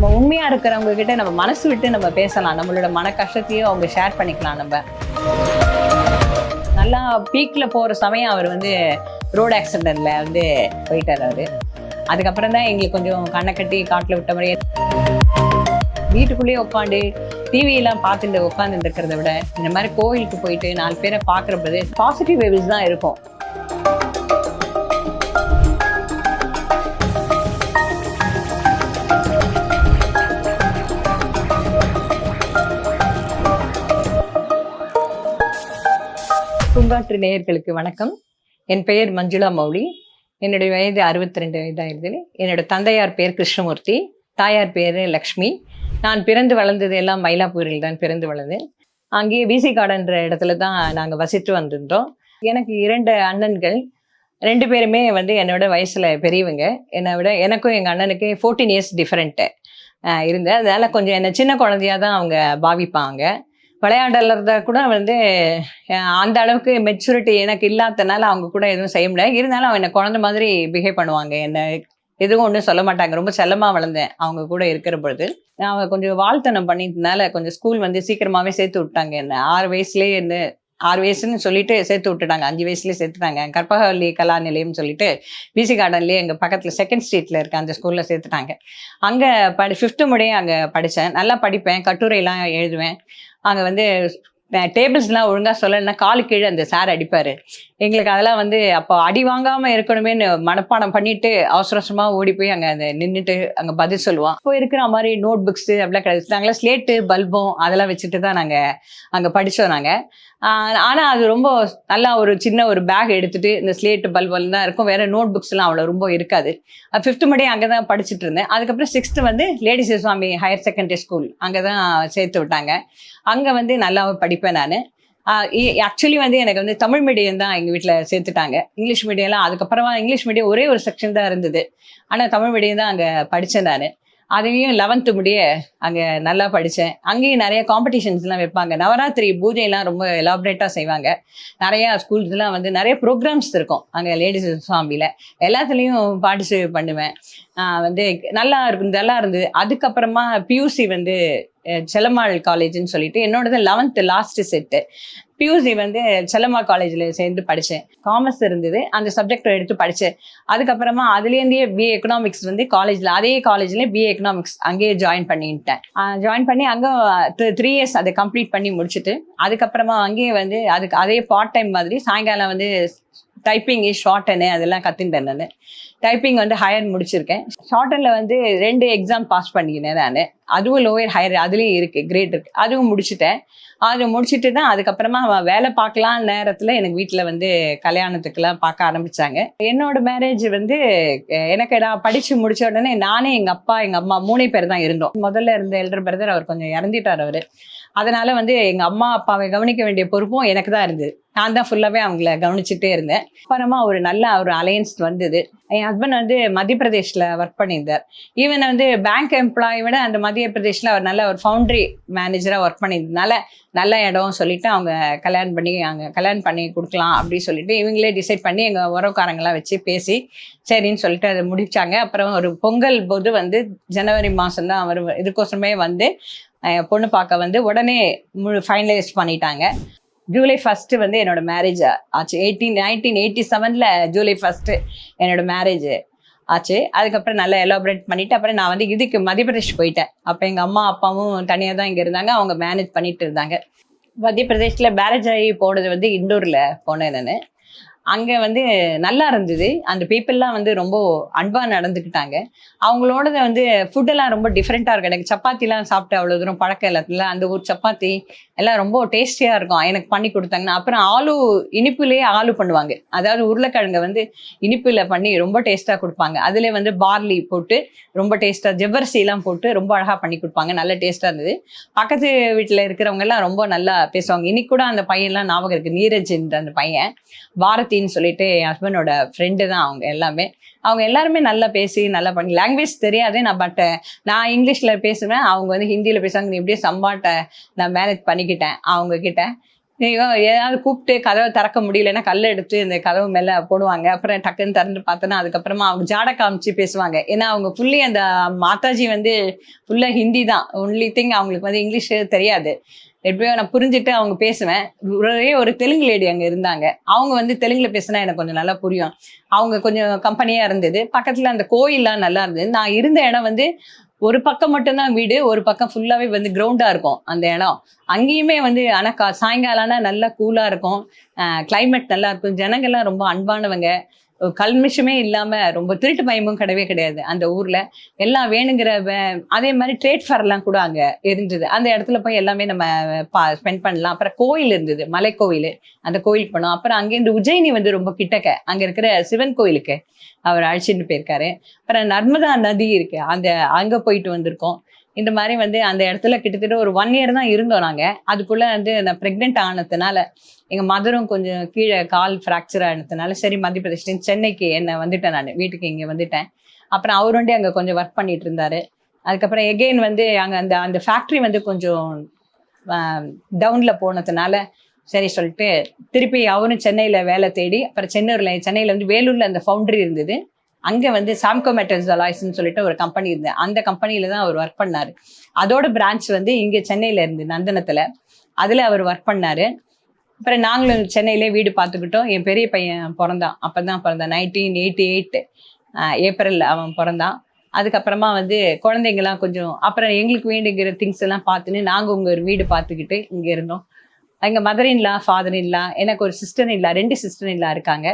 நம்ம உண்மையாக இருக்கிறவங்க கிட்ட நம்ம மனசு விட்டு நம்ம பேசலாம். நம்மளோட மன கஷ்டத்தையும் அவங்க ஷேர் பண்ணிக்கலாம் நம்ம. நல்லா பீக்ல போகிற சமயம் அவர் வந்து ரோடு ஆக்சிடென்ட்ல வந்து போயிட்டார் அவர். அதுக்கப்புறம் தான் எங்களுக்கு கொஞ்சம் கண்ணை கட்டி காட்டில் விட்ட மாதிரியே வீட்டுக்குள்ளேயே உட்காந்து டிவியெல்லாம் பார்த்துட்டு உட்காந்துட்டு இருக்கிறத விட இந்த மாதிரி கோயிலுக்கு போயிட்டு நாலு பேரை பார்க்குறப்பது பாசிட்டிவ் வேவ்ஸ் தான் இருக்கும். பூங்காற்று நேயர்களுக்கு வணக்கம். என் பெயர் மஞ்சுளா மௌலி. என்னுடைய வயது அறுபத்தி ரெண்டு வயதாயிருது என்னோட தந்தையார் பேர் கிருஷ்ணமூர்த்தி. தாயார் பேர் லக்ஷ்மி. நான் பிறந்து வளர்ந்தது எல்லாம் மயிலாப்பூரில் தான் பிறந்து வளர்ந்தேன். அங்கேயே விசி கார்டன்ற இடத்துல தான் நாங்கள் வசித்து வந்திருந்தோம். எனக்கு இரண்டு அண்ணன்கள். ரெண்டு பேருமே வந்து என்னோட வயசில் பெரியவங்க. என்னை விட எனக்கும் எங்கள் அண்ணனுக்கு ஃபோர்டீன் இயர்ஸ் டிஃப்ரெண்ட்டு இருந்தேன். அதனால் கொஞ்சம் என்னை சின்ன குழந்தையாக தான் அவங்க பாவிப்பாங்க. விளையாடலறத கூட வந்து அந்த அளவுக்கு மெச்சூரிட்டி எனக்கு இல்லாதனால அவங்க கூட எதுவும் செய்ய முடியாது. இருந்தாலும் அவங்க என்னை குழந்த மாதிரி பிஹேவ் பண்ணுவாங்க. என்னை எதுவும் ஒன்றும் சொல்ல மாட்டாங்க. ரொம்ப செல்லமாக வளர்ந்தேன் அவங்க கூட இருக்கிற பொழுது. நான் அவங்க கொஞ்சம் வாழ்த்தனம் பண்ணிட்டனால கொஞ்சம் ஸ்கூல் வந்து சீக்கிரமாகவே சேர்த்து விட்டாங்க. என்ன ஆறு வயசுலேயே என்ன ஆறு வயசுன்னு சொல்லிட்டு சேர்த்து விட்டுட்டாங்க. அஞ்சு வயசுலேயே சேர்த்துட்டாங்க. கற்பகவல்லி கலா நிலையம்னு சொல்லிட்டு பிசி கார்டன்லேயே எங்கள் பக்கத்தில் செகண்ட் ஸ்ட்ரீட்டில் இருக்க அந்த ஸ்கூலில் சேர்த்துட்டாங்க. அங்கே படி ஃபிஃப்த்து முடியே அங்கே படித்தேன் நல்லா படிப்பேன். கட்டுரையெல்லாம் எழுதுவேன். அங்கே வந்து டேபிள்ஸ்லாம் ஒழுங்காக சொல்லலைன்னா காலு கீழே அந்த சார் அடிப்பார். எங்களுக்கு அதெல்லாம் வந்து அப்போ அடி வாங்காமல் இருக்கணுமேன்னு மனப்பாடம் பண்ணிட்டு அவசர அவசரமாக ஓடி போய் அங்கே அந்த நின்றுட்டு அங்கே பதில் சொல்லுவோம் இப்போ இருக்கிற மாதிரி நோட் புக்ஸு அப்படிலாம் கிடையாது. நாங்களாம் ஸ்லேட்டு பல்பம் அதெல்லாம் வச்சுட்டு தான் நாங்கள் அங்கே படித்தோம் நாங்கள் ஆனால் அது ரொம்ப நல்லா ஒரு சின்ன ஒரு பேக் எடுத்துட்டு இந்த ஸ்லேட்டு பல்பெல்லாம் தான் இருக்கும். வேற நோட் புக்ஸ்லாம் அவ்வளோ ரொம்ப இருக்காது. ஃபிஃப்த்து மட்டும் அங்கே தான் படிச்சுட்டு இருந்தேன். அதுக்கப்புறம் சிக்ஸ்த்து வந்து ladies Swami higher secondary school அங்கே தான் சேர்த்து விட்டாங்க. அங்கே வந்து நல்லாவே படிப்பேன் நான். ஆக்சுவலி வந்து எனக்கு வந்து தமிழ் மீடியம் தான் எங்கள் வீட்டில் சேர்த்துட்டாங்க. இங்கிலீஷ் மீடியம்லாம் அதுக்கப்புறமா இங்கிலீஷ் மீடியம் ஒரே ஒரு செக்ஷன் தான் இருந்தது. ஆனால் தமிழ் மீடியம் தான் அங்கே படித்தேன் நான். அதையும் லெவன்த்து முடிய அங்கே நல்லா படித்தேன் அங்கேயும் நிறைய காம்படிஷன்ஸ்லாம் வைப்பாங்க. நவராத்திரி பூஜையெல்லாம் ரொம்ப எலாபரேட்டாக செய்வாங்க. நிறையா ஸ்கூல்ஸ்லாம் வந்து நிறைய ப்ரோக்ராம்ஸ் இருக்கும் அங்கே லேடிஸ் சுவாமியில். எல்லாத்துலேயும் பார்ட்டிசிபேட் பண்ணுவேன். வந்து நல்லா இருக்கு நல்லா இருந்தது. அதுக்கப்புறமா பியூசி வந்து செலமாள் காலேஜ்னு சொல்லிட்டு என்னோடது லெவன்த்து லாஸ்ட் செட்டு பியூசி வந்து செல்லம்மா காலேஜில் சேர்ந்து படித்தேன் காமர்ஸ் இருந்தது. அந்த சப்ஜெக்ட் எடுத்து படித்தேன் அதுக்கப்புறமா அதுலேருந்தே பிஏ எக்கனாமிக்ஸ் வந்து காலேஜில் அதே காலேஜ்லேயே பிஏ எக்கனாமிக்ஸ் அங்கேயே ஜாயின் பண்ணிட்டேன் ஜாயின் பண்ணி அங்கே த்ரீ இயர்ஸ் அதை கம்ப்ளீட் பண்ணி முடிச்சுட்டு அதுக்கப்புறமா அங்கேயே வந்து அதுக்கு அதே பார்ட் டைம் மாதிரி சாயங்காலம் வந்து டைப்பிங் ஷார்ட்டனு அதெல்லாம் கற்றுட்டேன் நான். டைப்பிங் வந்து ஹையர் முடிச்சிருக்கேன். ஷார்ட்டனில் வந்து ரெண்டு எக்ஸாம் பாஸ் பண்ணிக்கினேன் நான். அதுவும் லோயர் ஹையர் அதுலேயும் இருக்குது கிரேட் இருக்குது அதுவும் முடிச்சிட்டேன். அது முடிச்சுட்டு தான் அதுக்கப்புறமா வேலை பார்க்கலாம் நேரத்தில் எனக்கு வீட்டில் வந்து கல்யாணத்துக்கெல்லாம் பார்க்க ஆரம்பிச்சாங்க. என்னோட மேரேஜ் வந்து எனக்கு நான் படித்து முடிச்ச உடனே நானே எங்கள் அப்பா எங்கள் அம்மா மூணே பேர் தான் இருந்தோம். முதல்ல இருந்த எல்டர் பிரதர் அவர் கொஞ்சம் இறந்துட்டார் அவர். அதனால வந்து எங்கள் அம்மா அப்பாவை கவனிக்க வேண்டிய பொறுப்பும் எனக்கு தான் இருந்தது. நான் தான் ஃபுல்லாகவே அவங்கள கவனிச்சுட்டே இருந்தேன். அப்புறமா ஒரு நல்ல ஒரு அலையன்ஸ் வந்தது. என் ஹஸ்பண்ட் வந்து மத்திய பிரதேஷில் ஒர்க் பண்ணியிருந்தார். ஈவன் வந்து பேங்க் எம்ப்ளாயை விட அந்த மத்திய பிரதேஷில் அவர் நல்ல ஒரு ஃபவுண்ட்ரி மேனேஜராக ஒர்க் பண்ணியிருந்தனால நல்ல இடம் சொல்லிட்டு அவங்க கல்யாணம் பண்ணி அங்கே கல்யாணம் பண்ணி கொடுக்கலாம் அப்படின்னு சொல்லிட்டு இவங்களே டிசைட் பண்ணி எங்கள் உறவுக்காரங்களாம் வச்சு பேசி சரின்னு சொல்லிட்டு அதை முடிச்சாங்க. அப்புறம் ஒரு பொங்கல் போது வந்து ஜனவரி மாதம் தான் அவர் இதுக்கோசரமே வந்து பொண்ணு பார்க்க வந்து உடனே முழு ஃபைனலைஸ் பண்ணிட்டாங்க. ஜூலை ஃபர்ஸ்ட் வந்து என்னோட மேரேஜ் ஆச்சு. எயிட்டீன் நைன்டீன் எயிட்டி செவனில் ஜூலை ஃபர்ஸ்ட் என்னோட மேரேஜ் ஆச்சு. அதுக்கப்புறம் நல்லா எலாபரேட் பண்ணிட்டு அப்புறம் நான் வந்து இதுக்கு மத்திய பிரதேஷ் போயிட்டேன். அப்போ எங்கள் அம்மா அப்பாவும் தனியாக தான் இங்கே இருந்தாங்க. அவங்க மேனேஜ் பண்ணிட்டு இருந்தாங்க. மத்திய பிரதேஷில் மேரேஜ் ஆகி போனது வந்து இண்டோரில் போனேன் நான். அங்கே வந்து நல்லா இருந்தது. அந்த பீப்புளெலாம் வந்து ரொம்ப அன்பாக நடந்துக்கிட்டாங்க. அவங்களோட வந்து ஃபுட்டெல்லாம் ரொம்ப டிஃப்ரெண்ட்டாக இருக்கும். எனக்கு சப்பாத்திலாம் சாப்பிட்டு அவ்வளோ தூரம் பழக்கம் இல்லாததுல அந்த ஊர் சப்பாத்தி எல்லாம் ரொம்ப டேஸ்டியாக இருக்கும். எனக்கு பண்ணி கொடுத்தாங்கன்னா அப்புறம் ஆலு இனிப்புலேயே ஆலு பண்ணுவாங்க. அதாவது உருளைக்கிழங்கை வந்து இனிப்பில் பண்ணி ரொம்ப டேஸ்ட்டாக கொடுப்பாங்க. அதில் வந்து பார்லி போட்டு ரொம்ப டேஸ்ட்டாக ஜவ்வரிசிலாம் போட்டு ரொம்ப அழகாக பண்ணி கொடுப்பாங்க. நல்ல டேஸ்ட்டாக இருந்தது. பக்கத்து வீட்டில் இருக்கிறவங்க எல்லாம் ரொம்ப நல்லா பேசுவாங்க. இன்னைக்கு கூட அந்த பையன்லாம் ஞாபகம் இருக்குது நீரஜ் அந்த பையன் பாரதி பாரதின்னு சொல்லிட்டு என் ஹஸ்பண்டோட ஃப்ரெண்டு தான் அவங்க எல்லாமே. அவங்க எல்லாருமே நல்லா பேசி நல்லா பண்ணி லாங்குவேஜ் தெரியாது நான் பட் நான் இங்கிலீஷில் பேசுவேன் அவங்க வந்து ஹிந்தியில் பேசுவாங்க நீ எப்படியே சம்பாட்டை நான் மேனேஜ் பண்ணிக்கிட்டேன் அவங்க கிட்ட. ஏதாவது கூப்பிட்டு கதவை திறக்க முடியலன்னா கல் எடுத்து இந்த கதவு மேல போடுவாங்க. அப்புறம் டக்குன்னு திறந்து பார்த்தோன்னா அதுக்கப்புறமா அவங்க ஜாட காமிச்சு பேசுவாங்க. ஏன்னா அவங்க ஃபுல்லி அந்த மாதாஜி வந்து ஃபுல்லா ஹிந்தி தான். ஒன்லி திங் அவங்களுக்கு வந்து இங்கிலீஷ் தெரியாது. எப்படியோ நான் புரிஞ்சுட்டு அவங்க பேசுவேன். ஒரே ஒரு தெலுங்கு லேடி அங்க இருந்தாங்க. அவங்க வந்து தெலுங்குல பேசினா எனக்கு கொஞ்சம் நல்லா புரியும். அவங்க கொஞ்சம் கம்பெனியா இருந்தது. பக்கத்துல அந்த கோயில்லாம் நல்லா இருந்தது. நான் இருந்த இடம் வந்து ஒரு பக்கம் மட்டும்தான் வீடு ஒரு பக்கம் ஃபுல்லாவே வந்து கிரவுண்டா இருக்கும் அந்த இடம். அங்கேயுமே வந்து ஆனா கா சாயங்காலம்னா நல்லா கூலா இருக்கும். கிளைமேட் நல்லா இருக்கும். ஜனங்கள்லாம் ரொம்ப அன்பானவங்க. கல்மிஷமே இல்லாம ரொம்ப திருட்டு பயமும் கிடையவே கிடையாது. அந்த ஊர்ல எல்லாம் வேணுங்கிற வே- அதே மாதிரி ட்ரேட் ஃபேர்லாம் கூட அங்க இருந்தது. அந்த இடத்துல போய் எல்லாமே நம்ம ஸ்பெண்ட் பண்ணலாம். அப்புறம் கோயில் இருந்தது மலை கோயில். அந்த கோயிலுக்கு போனோம். அப்புறம் அங்கேருந்து உஜயினி வந்து ரொம்ப கிட்டக்க. அங்க இருக்கிற சிவன் கோயிலுக்கு அவர் அழைச்சிட்டு போயிருக்காரு. அப்புறம் நர்மதா நதி இருக்கு. அந்த அங்க போயிட்டு வந்திருக்கோம். இந்த மாதிரி வந்து அந்த இடத்துல கிட்டத்தட்ட ஒரு ஒன் இயர் தான் இருந்தோம் நாங்கள் அதுக்குள்ளே வந்து நான் ப்ரெக்னென்ட் ஆனதுனால எங்கள் மதரும் கொஞ்சம் கீழே கால் ஃப்ராக்சர் ஆனதுனால சரி மத்திய பிரதேஷ் சென்னைக்கு என்னை வந்துட்டேன் நான். வீட்டுக்கு இங்கே வந்துட்டேன். அப்புறம் அவருண்டே அங்கே கொஞ்சம் ஒர்க் பண்ணிட்டு இருந்தாரு. அதுக்கப்புறம் எகெயின் வந்து அங்கே அந்த அந்த ஃபேக்ட்ரி வந்து கொஞ்சம் டவுனில் போனதுனால சரி சொல்லிட்டு திருப்பி அவரும் சென்னையில் வேலை தேடி அப்புறம் சென்னூரில் சென்னையில் வந்து வேலூரில் அந்த ஃபவுண்ட்ரி இருந்தது. அங்கே வந்து சாம்கோ மெட்டல்ஸ் அலாய்ஸ்ன்னு சொல்லிட்டு ஒரு கம்பெனி இருந்தது. அந்த கம்பெனியில தான் அவர் ஒர்க் பண்ணார். அதோட பிரான்ச் வந்து இங்கே சென்னையில் இருந்து நந்தனத்தில். அதில் அவர் ஒர்க் பண்ணார். அப்புறம் நாங்களும் சென்னையிலே வீடு பார்த்துக்கிட்டோம். என் பெரிய பையன் பிறந்தான். அப்போ தான் பிறந்தான். நைன்டீன் எயிட்டி எயிட் ஏப்ரல் அவன் பிறந்தான். அதுக்கப்புறமா வந்து குழந்தைங்கலாம் கொஞ்சம் அப்புறம் எங்களுக்கு வேண்டுங்கிற திங்ஸ் எல்லாம் பார்த்துன்னு நாங்கள் உங்கள் ஒரு வீடு பார்த்துக்கிட்டு இங்கே இருந்தோம். எங்கள் மதர் இன்லா ஃபாதர் இல்லா எனக்கு ஒரு சிஸ்டர் இல்லா ரெண்டு சிஸ்டர் இல்லா இருக்காங்க.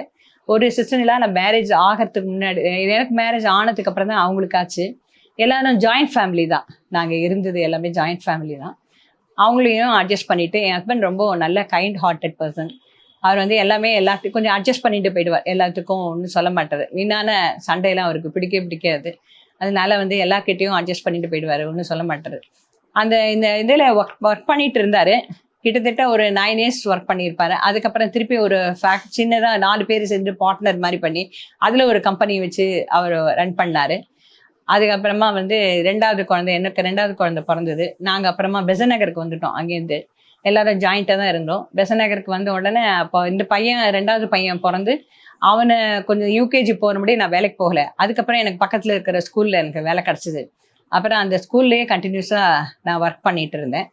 ஒரு சிஸ்டர்லாம் நான் மேரேஜ் ஆகிறதுக்கு முன்னாடி எனக்கு மேரேஜ் ஆனதுக்கு அப்புறம் தான் அவங்களுக்கு ஆச்சு. எல்லாரும் ஜாயிண்ட் ஃபேமிலி தான். நாங்கள் இருந்தது எல்லாமே ஜாயிண்ட் ஃபேமிலி தான். அவங்களையும் அட்ஜஸ்ட் பண்ணிட்டு என் ஹஸ்பண்ட் ரொம்ப நல்ல கைண்ட் ஹார்ட்டட் பர்சன் அவர் வந்து எல்லாமே எல்லாத்துக்கும் கொஞ்சம் அட்ஜஸ்ட் பண்ணிட்டு போயிடுவார். எல்லாத்துக்கும் ஒன்றும் சொல்ல மாட்டார். வீணான சண்டையெல்லாம் அவருக்கு பிடிக்கவே பிடிக்காது. அதனால வந்து எல்லார்கிட்டயும் அட்ஜஸ்ட் பண்ணிட்டு போயிடுவார். ஒன்றும் சொல்ல மாட்டார். அந்த இந்த இதில் ஒர்க் ஒர்க் பண்ணிட்டு இருந்தார். கிட்டத்தட்ட ஒரு நைன் இயர்ஸ் ஒர்க் பண்ணியிருப்பாரு. அதுக்கப்புறம் திருப்பி ஒரு ஃபேக்ட் சின்னதாக நாலு பேர் சேர்ந்து பார்ட்னர் மாதிரி பண்ணி அதில் ஒரு கம்பெனி வச்சு அவர் ரன் பண்ணாரு. அதுக்கப்புறமா வந்து ரெண்டாவது குழந்தை எனக்கு ரெண்டாவது குழந்தை பிறந்தது. நாங்கள் அப்புறமா பெசநகருக்கு வந்துட்டோம் அங்கேருந்து. எல்லாரும் ஜாயிண்ட்டாக தான் இருந்தோம். பெசநகருக்கு வந்த உடனே அப்போ இந்த பையன் ரெண்டாவது பையன் பிறந்து அவனை கொஞ்சம் யூகேஜி போகிற முடியும் நான் வேலைக்கு போகல. அதுக்கப்புறம் எனக்கு பக்கத்தில் இருக்கிற ஸ்கூலில் எனக்கு வேலை கிடச்சிது. அப்புறம் அந்த ஸ்கூல்லேயே கண்டினியூஸாக நான் ஒர்க் பண்ணிகிட்டு இருந்தேன்.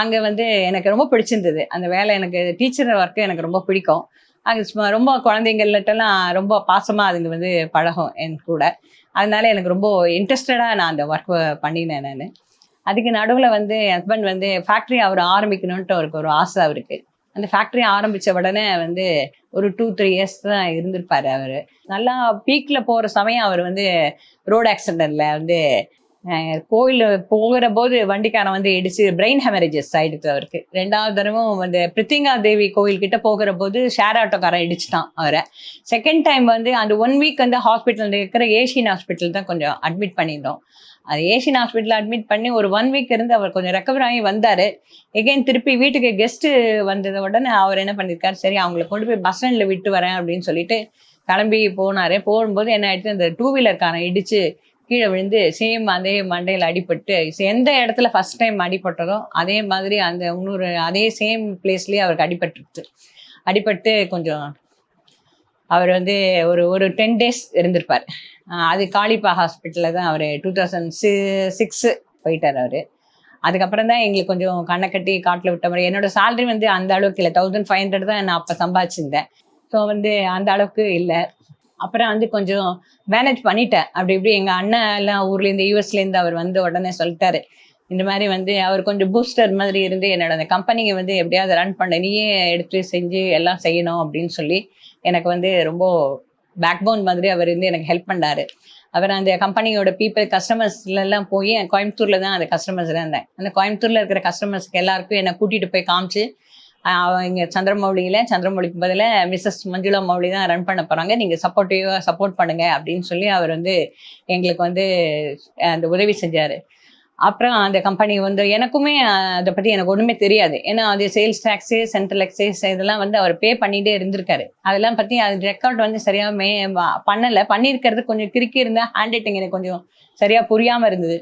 அங்கே வந்து எனக்கு ரொம்ப பிடிச்சிருந்தது. அந்த வேலை எனக்கு டீச்சர் ஒர்க்கு எனக்கு ரொம்ப பிடிக்கும். அங்கே சும்மா ரொம்ப குழந்தைங்கள்ட்டலாம் ரொம்ப பாசமாக அதுங்க வந்து பழகும் என் கூட. அதனால எனக்கு ரொம்ப இன்ட்ரெஸ்டடாக நான் அந்த ஒர்க்கை பண்ணினேன் நான். அதுக்கு நடுவில் வந்து ஹஸ்பண்ட் வந்து ஃபேக்ட்ரி அவர் ஆரம்பிக்கணுன்ட்டு அவருக்கு ஒரு ஆசை அவருக்கு. அந்த ஃபேக்ட்ரி ஆரம்பித்த உடனே வந்து ஒரு டூ த்ரீ இயர்ஸ் தான் இருந்திருப்பார் அவர். நல்லா பீக்கில் போகிற சமயம் அவர் வந்து ரோடு ஆக்சிடெண்ட்டில் வந்து கோயில் போகிற போது வண்டிக்காரன் வந்து இடிச்சு பிரெயின் ஹெமரேஜஸ் ஆயிடுச்சு அவருக்கு. ரெண்டாவது தடவும் வந்து பிரித்திங்கா தேவி கோயில் கிட்ட போகிற போது ஷேர் ஆட்டோக்காரன் இடிச்சுட்டான் அவரை. செகண்ட் டைம் வந்து அந்த ஒன் வீக் வந்து ஹாஸ்பிட்டல் இருக்கிற ஏஷியன் ஹாஸ்பிட்டல் தான் கொஞ்சம் அட்மிட் பண்ணியிருந்தோம். அது ஏஷியன் ஹாஸ்பிட்டலில் அட்மிட் பண்ணி ஒரு ஒன் வீக் இருந்து அவர் கொஞ்சம் ரெக்கவர் ஆகி வந்தார். எகைன் திருப்பி வீட்டுக்கு கெஸ்ட்டு வந்தது உடனே அவர் என்ன பண்ணியிருக்காரு சரி அவங்கள கொண்டு போய் பஸ் ஸ்டாண்டில் விட்டு வரேன் அப்படின்னு சொல்லிட்டு கிளம்பி போனாரு. போகும்போது என்ன ஆயிடுச்சு? அந்த டூ வீலர்காரன் இடித்து கீழே விழுந்து சேம் அதே மண்டையில் அடிபட்டு எந்த இடத்துல ஃபர்ஸ்ட் டைம் அடிபட்டதோ அதே மாதிரி அந்த இன்னொரு அதே சேம் பிளேஸ்லயே அவருக்கு அடிபட்டுருச்சு. அடிபட்டு கொஞ்சம் அவர் வந்து ஒரு ஒரு டென் டேஸ் இருந்திருப்பார். அது காளிப்பா ஹாஸ்பிட்டலில் தான் அவர் டூ தௌசண்ட் சி சிக்ஸு போயிட்டார் அவர். அதுக்கப்புறம் தான் எங்களுக்கு கொஞ்சம் கண்ணை கட்டி காட்டில் விட்ட மாதிரி என்னோட சேலரி வந்து அந்த அளவுக்கு இல்லை தௌசண்ட் ஃபைவ் ஹண்ட்ரட் தான் நான் அப்போ சம்பாதிச்சிருந்தேன். ஸோ வந்து அந்த அளவுக்கு இல்லை. அப்புறம் வந்து கொஞ்சம் மேனேஜ் பண்ணிட்டேன். அப்படி இப்படி எங்கள் அண்ணன் எல்லாம் ஊர்லேருந்து யூஎஸ்லேருந்து அவர் வந்து உடனே சொல்லிட்டாரு. இந்த மாதிரி வந்து அவர் கொஞ்சம் பூஸ்டர் மாதிரி இருந்து என்னோட அந்த கம்பெனியை வந்து எப்படியாவது ரன் பண்ண நீயே எடுத்து செஞ்சு எல்லாம் செய்யணும் அப்படின்னு சொல்லி எனக்கு வந்து ரொம்ப பேக்போன் மாதிரி அவர் வந்து எனக்கு ஹெல்ப் பண்ணாரு. அவர் அந்த கம்பெனியோட பீப்புள் கஸ்டமர்ஸ்லாம் போய் கோயம்புத்தூரில் தான் அந்த கஸ்டமர்ஸ் இருந்தேன் அந்த கோயம்புத்தூரில் இருக்கிற கஸ்டமர்ஸ்க்கு எல்லாருக்கும் என்னை கூட்டிகிட்டு போய் காமிச்சு அவங்க சந்திரமௌலியில் சந்திரமௌலிக்கு பதிலாக மிஸ்ஸஸ் மஞ்சுளா மௌலி தான் ரன் பண்ண போகிறாங்க நீங்கள் சப்போர்ட்டிவாக சப்போர்ட் பண்ணுங்க அப்படின்னு சொல்லி அவர் வந்து எங்களுக்கு வந்து அந்த உதவி செஞ்சாரு. அப்புறம் அந்த கம்பெனி வந்து எனக்குமே அதை பற்றி எனக்கு ஒன்றுமே தெரியாது. ஏன்னா அது சேல்ஸ் டேக்ஸு சென்ட்ரல் எக்ஸைஸ் இதெல்லாம் வந்து அவர் பே பண்ணிகிட்டே இருந்திருக்காரு. அதெல்லாம் பற்றி அது ரெக்கார்ட் வந்து சரியாக மே பண்ணலை. பண்ணியிருக்கிறது கொஞ்சம் கிறுக்கி இருந்தால் ஹேண்ட் ரைட்டிங் எனக்கு கொஞ்சம் சரியாக புரியாமல் இருந்தது.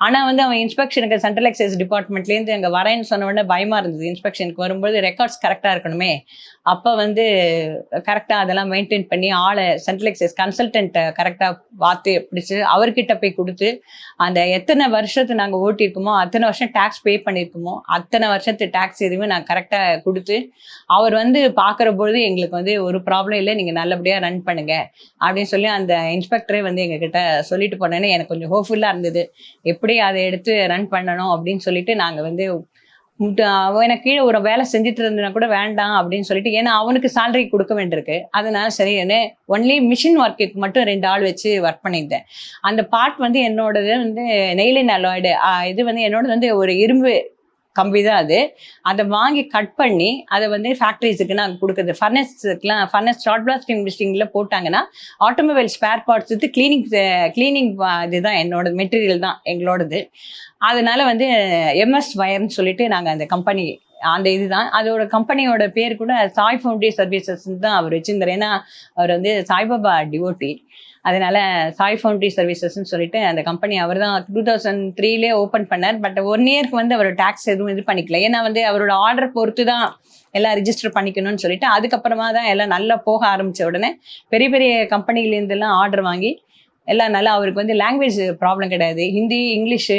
ஆனால் வந்து அவன் இன்ஸ்பெக்ஷனுக்கு சென்ட்ரல் எக்ஸைஸ் டிபார்ட்மெண்ட்லேருந்து அங்கே வரேன்னு சொன்ன உடனே பயமாக இருந்தது. இன்ஸ்பெக்ஷனுக்கு வரும்போது ரெக்கார்ட்ஸ் கரெக்டாக இருக்கணுமே. அப்போ வந்து கரெக்டாக அதெல்லாம் மெயின்டைன் பண்ணி ஆளை சென்ட்ரல் எக்ஸைஸ் கன்சல்டன்ட்டை கரெக்டாக பார்த்து பிடிச்சி அவர்கிட்ட போய் கொடுத்து அந்த எத்தனை வருஷத்தை நாங்கள் ஓட்டியிருக்கோமோ அத்தனை வருஷம் டேக்ஸ் பே பண்ணியிருக்கோமோ அத்தனை வருஷத்து டேக்ஸ் எதுவுமே நான் கரெக்டாக கொடுத்து அவர் வந்து பார்க்குற பொழுது எங்களுக்கு வந்து ஒரு ப்ராப்ளம் இல்லை நீங்கள் நல்லபடியாக ரன் பண்ணுங்க. அப்படின்னு சொல்லி அந்த இன்ஸ்பெக்டரே வந்து எங்ககிட்ட சொல்லிட்டு போனேன்னு எனக்கு கொஞ்சம் ஹோப்ஃபுல்லாக இருந்தது. எப்படி அதை எடுத்து ரன் பண்ணணும் அப்படின்னு சொல்லிட்டு நாங்கள் வந்து முட்டு- எனக்கு கீழே ஒரு வேலை செஞ்சுட்டு இருந்தா கூட வேண்டாம் அப்படின்னு சொல்லிட்டு ஏன்னா அவனுக்கு சேலரி கொடுக்க வேண்டியிருக்கு. அதனால சரி என்ன ஒன்லி மிஷின் ஒர்க்குக்கு மட்டும் ரெண்டு ஆள் வச்சு ஒர்க் பண்ணியிருந்தேன். அந்த பார்ட் வந்து என்னோடது வந்து நெய்லின் அலாய்டு இது வந்து என்னோடது வந்து ஒரு இரும்பு கம்பி தான் அது. அதை வாங்கி கட் பண்ணி அதை வந்து ஃபேக்ட்ரிஸுக்கு நாங்கள் கொடுக்குறது. ஃபர்னஸ்க்குலாம் ஃபர்னஸ் ஷார்ட் பிளாஸ்ட் மிஷினில் போட்டாங்கன்னா ஆட்டோமொபைல் ஸ்பேர் பார்ட்ஸ் வந்து கிளீனிங் கிளீனிங் இதுதான் என்னோட மெட்டீரியல் தான் எங்களோடது. அதனால வந்து எம்எஸ் வயர்னு சொல்லிட்டு நாங்கள் அந்த கம்பெனி அந்த இதுதான். அதோட கம்பெனியோட பேர் கூட சாய் ஃபவுண்டே சர்வீசஸ் தான் அவர் வச்சிருந்தார். ஏன்னா அவர் வந்து சாய்பாபா டிவோட்டி அதனால சாய் ஃபவுண்ட்ரி சர்வீசஸ்ன்னு சொல்லிட்டு அந்த கம்பெனி அவர் தான் டூ தௌசண்ட் த்ரீலே ஓப்பன் பண்ணார். பட் ஒன் இயர்க்கு வந்து அவர் டேக்ஸ் எதுவும் இது பண்ணிக்கல. ஏன்னா வந்து அவரோட ஆர்டர் பொறுத்து தான் எல்லாம் ரிஜிஸ்டர் பண்ணிக்கணும்னு சொல்லிட்டு அதுக்கப்புறமா தான் எல்லாம் நல்லா போக ஆரம்பிச்ச உடனே பெரிய பெரிய கம்பெனிலேருந்துலாம் ஆர்டர் வாங்கி எல்லாம் நல்லா அவருக்கு வந்து லாங்குவேஜ் ப்ராப்ளம் கிடையாது. ஹிந்தி இங்கிலீஷு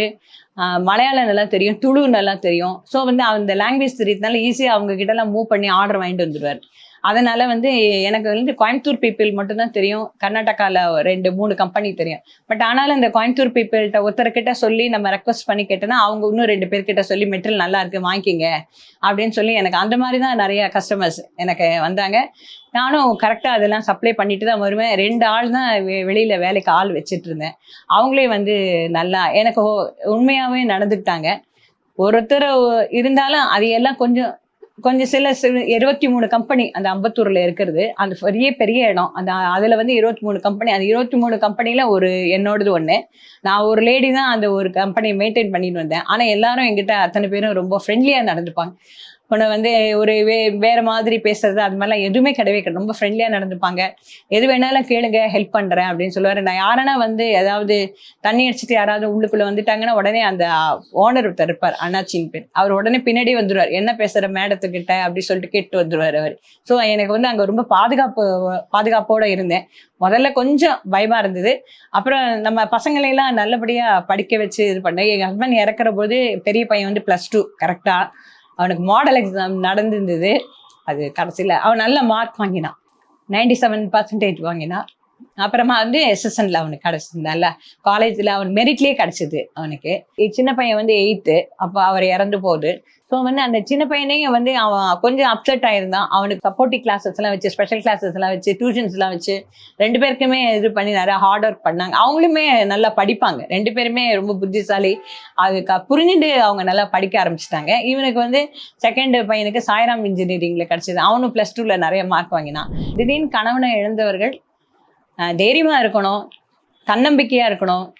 மலையாளம் நல்லா தெரியும் துளு நல்லா தெரியும். ஸோ வந்து அந்த லாங்குவேஜ் தெரியறதுனால ஈஸியாக அவங்க கிட்டலாம் மூவ் பண்ணி ஆர்டர் வாங்கிட்டு வந்துடுவார் அதனால வந்து எனக்கு வந்து கோயம்புத்தூர் பீப்புள் மட்டும்தான் தெரியும். கர்நாடகாவில் ரெண்டு மூணு கம்பெனி தெரியும். பட் ஆனாலும் இந்த கோயம்புத்தூர் பீப்புள்கிட்ட ஒருத்தர்கிட்ட சொல்லி நம்ம ரெக்வஸ்ட் பண்ணி கேட்டோன்னா அவங்க இன்னும் ரெண்டு பேர்கிட்ட சொல்லி மெட்டீரியல் நல்லா இருக்கு வாங்கிக்கிங்க. அப்படின்னு சொல்லி எனக்கு அந்த மாதிரி தான் நிறைய கஸ்டமர்ஸ் எனக்கு வந்தாங்க. நானும் கரெக்டாக அதெல்லாம் சப்ளை பண்ணிட்டு தான் வருவேன். ரெண்டு ஆள் தான் வெ- வேலைக்கு ஆள் வச்சுட்டு இருந்தேன். அவங்களே வந்து நல்லா எனக்கு உண்மையாகவே நடந்துக்கிட்டாங்க. ஒருத்தர் இருந்தாலும் அது எல்லாம் கொஞ்சம் கொஞ்சம் சில சில இருபத்தி மூணு கம்பெனி அந்த அம்பத்தூர்ல இருக்கிறது. அந்த பெரிய பெரிய இடம். அந்த அதுல வந்து இருபத்தி மூணு கம்பெனி அந்த இருபத்தி மூணு கம்பெனில ஒரு என்னோடது ஒண்ணு. நான் ஒரு லேடி தான் அந்த ஒரு கம்பெனியை மெயின்டைன் பண்ணிட்டு வந்தேன். ஆனா எல்லாரும் என்கிட்ட அத்தனை பேரும் ரொம்ப ஃப்ரெண்ட்லியா நடந்துப்பாங்க. உன்னை வந்து ஒரு வே வேற மாதிரி பேசுறது அது மாதிரிலாம் எதுவுமே கிடையவே கிடையாது. ரொம்ப ஃப்ரெண்ட்லியா நடந்துப்பாங்க. எது வேணாலும் கேளுங்க ஹெல்ப் பண்றேன் அப்படின்னு சொல்லுவாரு. நான் யாரனா வந்து ஏதாவது தண்ணி அடிச்சுட்டு யாராவது உள்ளுக்குள்ள வந்துட்டாங்கன்னா உடனே அந்த ஓனர் ஒருத்தர் இருப்பார் அண்ணாச்சின் பேர். அவர் உடனே பின்னாடி வந்துருவார். என்ன பேசுற மேடத்துக்கிட்ட? அப்படி சொல்லிட்டு கேட்டு வந்துருவார் அவர். ஸோ எனக்கு வந்து அங்க ரொம்ப பாதுகாப்பு பாதுகாப்போட இருந்தேன். முதல்ல கொஞ்சம் பயமா இருந்தது. அப்புறம் நம்ம பசங்களையெல்லாம் நல்லபடியா படிக்க வச்சு இது பண்ணேன். எங்க ஹஸ்பண்ட் இறக்குற போது பெரிய பையன் வந்து ப்ளஸ் டூ கரெக்டா அவனுக்கு மாடல் எக்ஸாம் நடந்திருந்தது. அது கடைசியில் அவன் நல்ல மார்க் வாங்கினான். நைன்டி செவன் பர்சன்டேஜ் வாங்கினான். அப்புறமா வந்து எஸ்எஸ்என்ல அவனுக்கு கிடைச்சது காலேஜில் அவன் மெரிட்லேயே கிடைச்சது அவனுக்கு. சின்ன பையன் வந்து எயித்து அப்போ அவர் இறந்து போகுது. ஸோ வந்து அந்த சின்ன பையனையும் வந்து அவன் கொஞ்சம் அப்செட் ஆயிருந்தான். அவனுக்கு சப்போர்ட்டிவ் கிளாஸஸ் எல்லாம் வச்சு ஸ்பெஷல் கிளாஸஸ் எல்லாம் வச்சு டியூஷன்ஸ் எல்லாம் வச்சு ரெண்டு பேருக்குமே இது பண்ணி நிறைய ஹார்ட் ஒர்க் பண்ணாங்க. அவங்களுமே நல்லா படிப்பாங்க. ரெண்டு பேருமே ரொம்ப புத்திசாலி. அதுக்கு புரிஞ்சுட்டு அவங்க நல்லா படிக்க ஆரம்பிச்சிட்டாங்க. இவனுக்கு வந்து செகண்ட் பையனுக்கு சாய்ராம் இன்ஜினியரிங்ல கிடைச்சது. அவனும் ப்ளஸ் டூல நிறைய மார்க் வாங்கினான். திடீர்னு கணவனை இழந்தவர்கள் தைரியமாக இருக்கணும் தன்னம்பிக்கையாக இருக்கணும்.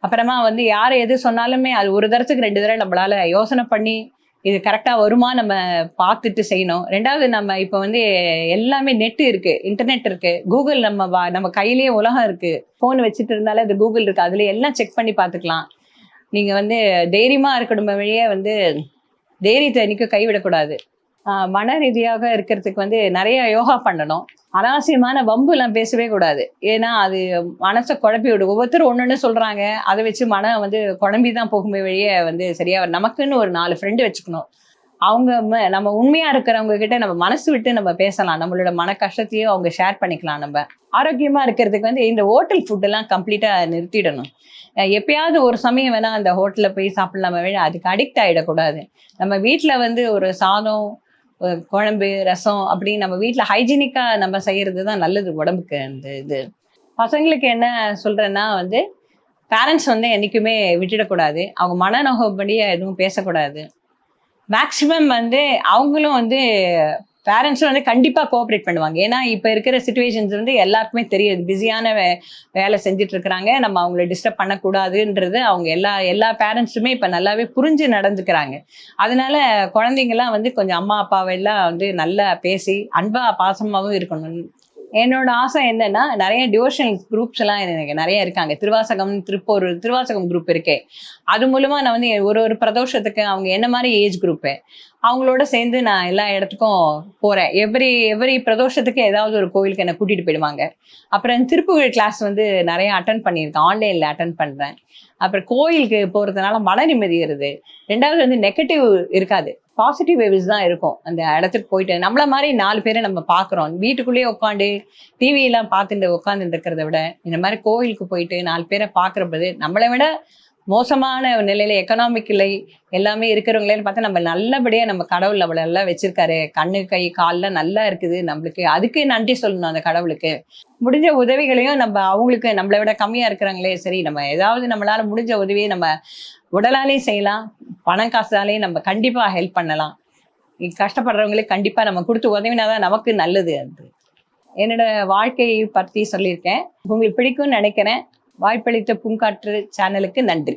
அப்புறமா வந்து யார் எது சொன்னாலுமே அது ஒரு தரத்துக்கு ரெண்டு தடவை நம்மளால யோசனை பண்ணி இது கரெக்டாக வருமா நம்ம பார்த்துட்டு செய்யணும். ரெண்டாவது நம்ம இப்போ வந்து எல்லாமே நெட்டு இருக்கு இன்டர்நெட் இருக்கு. கூகுள் நம்ம வா- நம்ம கையிலேயே உலகம் இருக்கு. ஃபோன் வச்சுட்டு இருந்தாலே அது கூகுள் இருக்கு. அதுல எல்லாம் செக் பண்ணி பார்த்துக்கலாம். நீங்க வந்து தைரியமா இருக்கணும் வழியே வந்து தைரியத்தை இன்றைக்கும் கைவிடக்கூடாது. மன ரீதியாக இருக்கிறதுக்கு வந்து நிறைய யோகா பண்ணணும். அனாவசியமான வம்பு எல்லாம் பேசவே கூடாது. ஏன்னா அது மனசை குழப்பி விடும். ஒவ்வொருத்தரும் ஒன்றுன்னு சொல்கிறாங்க அதை வச்சு மனம் வந்து குழம்பி தான் போகுமே வழியே வந்து சரியா நமக்குன்னு ஒரு நாலு ஃப்ரெண்டு வச்சுக்கணும். அவங்க நம்ம உண்மையா இருக்கிறவங்க கிட்ட நம்ம மனசு விட்டு நம்ம பேசலாம். நம்மளோட மன கஷ்டத்தையும் அவங்க ஷேர் பண்ணிக்கலாம் நம்ம. ஆரோக்கியமா இருக்கிறதுக்கு வந்து இந்த ஹோட்டல் ஃபுட்டெல்லாம் கம்ப்ளீட்டாக கம்ப்ளீட்டா நிறுத்திடணும். எப்பயாவது ஒரு சமயம் வேணா அந்த ஹோட்டலில் போய் சாப்பிடலாம வேணும் அதுக்கு அடிக்ட் ஆகிடக்கூடாது நம்ம வீட்டில் வந்து ஒரு சாதம் குழம்பு ரசம் அப்படி நம்ம வீட்டில் ஹைஜீனிக்கா நம்ம செய்கிறது தான் நல்லது உடம்புக்கு அந்த இது. பசங்களுக்கு என்ன சொல்றேன்னா வந்து பேரண்ட்ஸ் வந்து என்னைக்குமே விட்டுடக்கூடாது. அவங்க மனநோகப்படியாக எதுவும் பேசக்கூடாது. மேக்சிமம் வந்து அவங்களும் வந்து பேரண்ட்ஸும் வந்து கண்டிப்பா கோஆப்ரேட் பண்ணுவாங்க. ஏன்னா இப்போ இருக்கிற சுச்சுவேஷன்ஸ் வந்து எல்லாருக்குமே தெரியுது. பிஸியான வே வேலை செஞ்சுட்டு இருக்கிறாங்க நம்ம அவங்கள டிஸ்டர்ப் பண்ணக்கூடாதுன்றது அவங்க எல்லா எல்லா பேரண்ட்ஸுமே இப்போ நல்லாவே புரிஞ்சு நடந்துக்கிறாங்க. அதனால குழந்தைங்கலாம் வந்து கொஞ்சம் அம்மா அப்பாவை எல்லாம் வந்து நல்லா பேசி அன்பா பாசமாவும் இருக்கணும். என்னோட ஆசை என்னன்னா நிறைய டிவோஷனல் குரூப்ஸ் எல்லாம் எனக்கு நிறைய இருக்காங்க. திருவாசகம் திருப்பூர் திருவாசகம் குரூப் இருக்கே. அது மூலமா நான் வந்து ஒரு ஒரு பிரதோஷத்துக்கு அவங்க என்ன மாதிரி ஏஜ் குரூப்பு அவங்களோட சேர்ந்து நான் எல்லா இடத்துக்கும் போறேன். எவ்ரி எவ்ரி பிரதோஷத்துக்கு ஏதாவது ஒரு கோவிலுக்கு என்னை கூட்டிட்டு போயிடுவாங்க. அப்புறம் திருப்புகழ் கிளாஸ் வந்து நிறைய அட்டன் பண்ணியிருக்கேன். ஆன்லைன்ல அட்டன் பண்றேன். அப்புறம் கோயிலுக்கு போறதுனால மன நிம்மதி வருது ரெண்டாவது வந்து நெகட்டிவ் இருக்காது. பாசிட்டிவ் வேவ்ஸ் தான் இருக்கும். அந்த இடத்துக்கு போயிட்டு நம்மள மாதிரி நாலு பேரை நம்ம பார்க்குறோம். வீட்டுக்குள்ளேயே உட்காந்து டிவியெல்லாம் பார்த்துட்டு உட்காந்துட்டு இருக்கிறத விட இந்த மாதிரி கோயிலுக்கு போயிட்டு நாலு பேரை பார்க்குறப்பது நம்மளை விட மோசமான நிலையில எக்கனாமிக் இல்லை எல்லாமே இருக்கிறவங்களே பார்த்தா நம்ம நல்லபடியாக நம்ம கடவுள் அவ்வளோ எல்லாம் வச்சிருக்காரு. கண்ணு கை காலில் நல்லா இருக்குது நம்மளுக்கு. அதுக்கு நன்றி சொல்லணும் அந்த கடவுளுக்கு. முடிஞ்ச உதவிகளையும் நம்ம அவங்களுக்கு நம்மளை விட கம்மியா இருக்கிறாங்களே சரி நம்ம ஏதாவது நம்மளால முடிஞ்ச உதவியை நம்ம உடலாலையும் செய்யலாம். பணம் காசாலையும் நம்ம கண்டிப்பா ஹெல்ப் பண்ணலாம். கஷ்டப்படுறவங்களுக்கு கண்டிப்பா நம்ம கொடுத்து உதவினாதான் நமக்கு நல்லது அது. என்னோட வாழ்க்கையை பற்றி சொல்லியிருக்கேன். உங்களுக்கு பிடிக்கும்னு நினைக்கிறேன். வாய்ப்பளித்த பூங்காற்று சேனலுக்கு நன்றி.